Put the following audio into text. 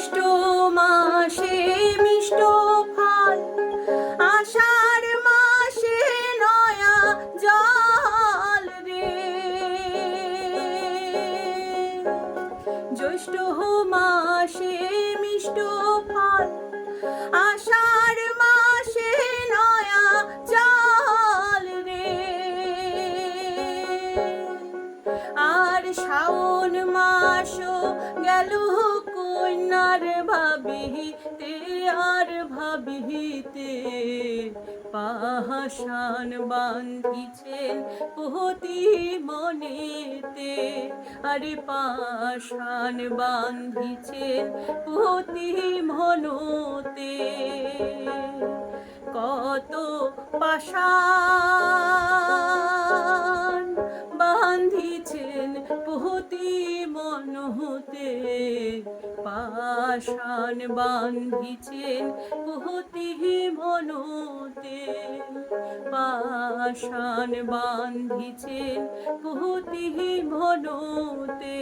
জ্যৈষ্ঠ মাসে, মিষ্ট ফল আষাঢ় মাসে নয়া জল রে। জ্যৈষ্ঠ মাসে মিষ্ট ফল আষাঢ় মাসে নয়া জল রে। আর শ্রাবণ মাসও গেল কন্যার ভাবিতে আর ভাবিতে পাহাসান বান্ধিছেন পতি মনেতে, আরে পাশান বান্ধিছেন পতি মনতে। কত পাশান বান্ধিছেন পতি মনহতে আশান বাঁধিছেন কুহতি মনোতে। পাশান বান্ধিছেন কুহতি মনোতে